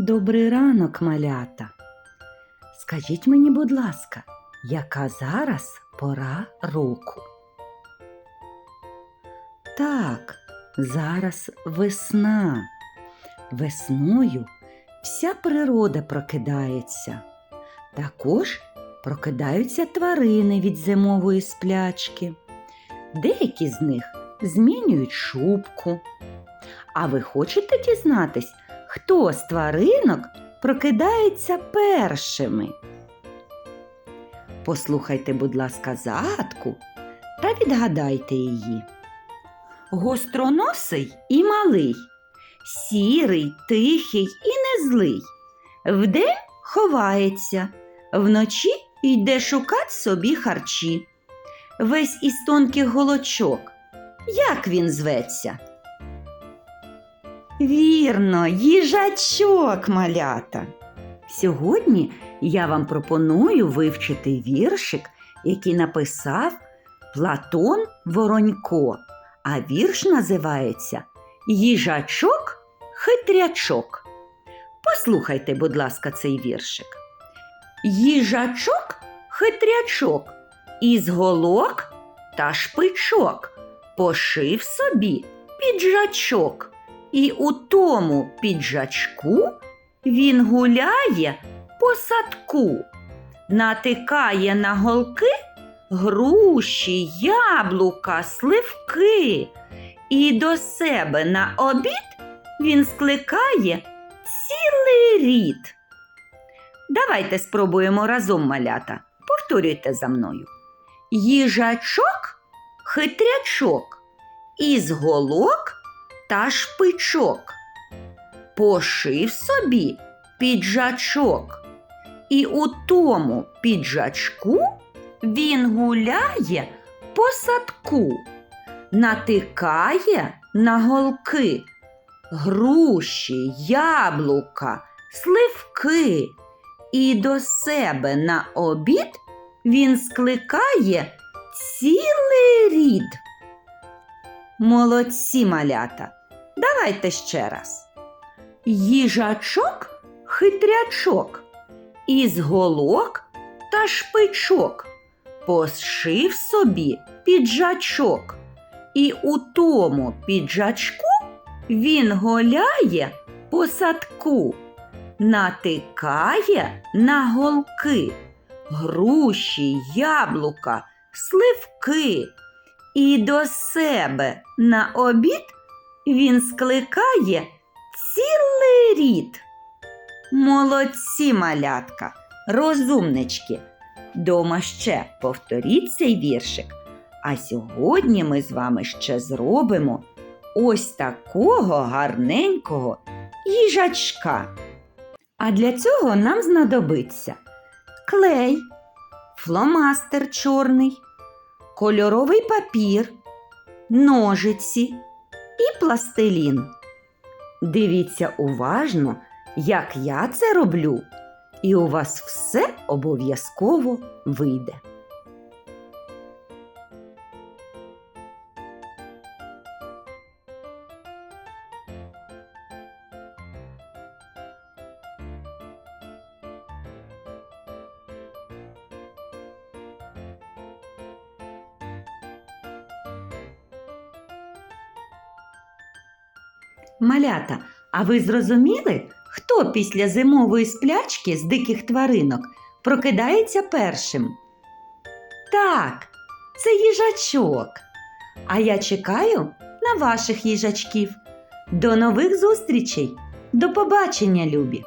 Добрий ранок, малята. Скажіть мені, будь ласка, яка зараз пора року? Так, зараз весна. Весною вся природа прокидається. Також прокидаються тварини від зимової сплячки. Деякі з них змінюють шубку. А ви хочете дізнатись, хто з тваринок прокидається першими? Послухайте, будь ласка, загадку та відгадайте її. Гостроносий і малий, сірий, тихий і незлий. Вдень ховається, вночі йде шукать собі харчі. Весь із тонких голочок. Як він зветься? Вірно, їжачок малята. Сьогодні я вам пропоную вивчити віршик, який написав Платон Воронько, а вірш називається Їжачок хитрячок. Послухайте, будь ласка, цей віршик. Їжачок хитрячок, із голок та шпичок пошив собі піджачок, і у тому піджачку він гуляє по садку, натикає на голки груші, яблука, сливки, і до себе на обід він скликає цілий рід. Давайте спробуємо разом малята. Повторюйте за мною. Їжачок хитрячок, із голок та шпичок. Пошив собі піджачок, і у тому піджачку він гуляє по садку, натикає на голки, груші, яблука, сливки, і до себе на обід він скликає цілий рід. Молодці малята. Давайте ще раз. Їжачок хитрячок, із голок та шпичок пошив собі піджачок, і у тому піджачку він голяє по садку, натикає на голки, груші, яблука, сливки, і до себе на обід він скликає цілий рід. Молодці малятка, розумнички. Дома ще повторіть цей віршик. А сьогодні ми з вами ще зробимо ось такого гарненького їжачка. А для цього нам знадобиться клей, фломастер чорний, кольоровий папір, ножиці і пластилін. Дивіться уважно, як я це роблю, і у вас все обов'язково вийде. Малята, а ви зрозуміли, хто після зимової сплячки з диких тваринок прокидається першим? Так, це їжачок. А я чекаю на ваших їжачків. До нових зустрічей! До побачення, любі!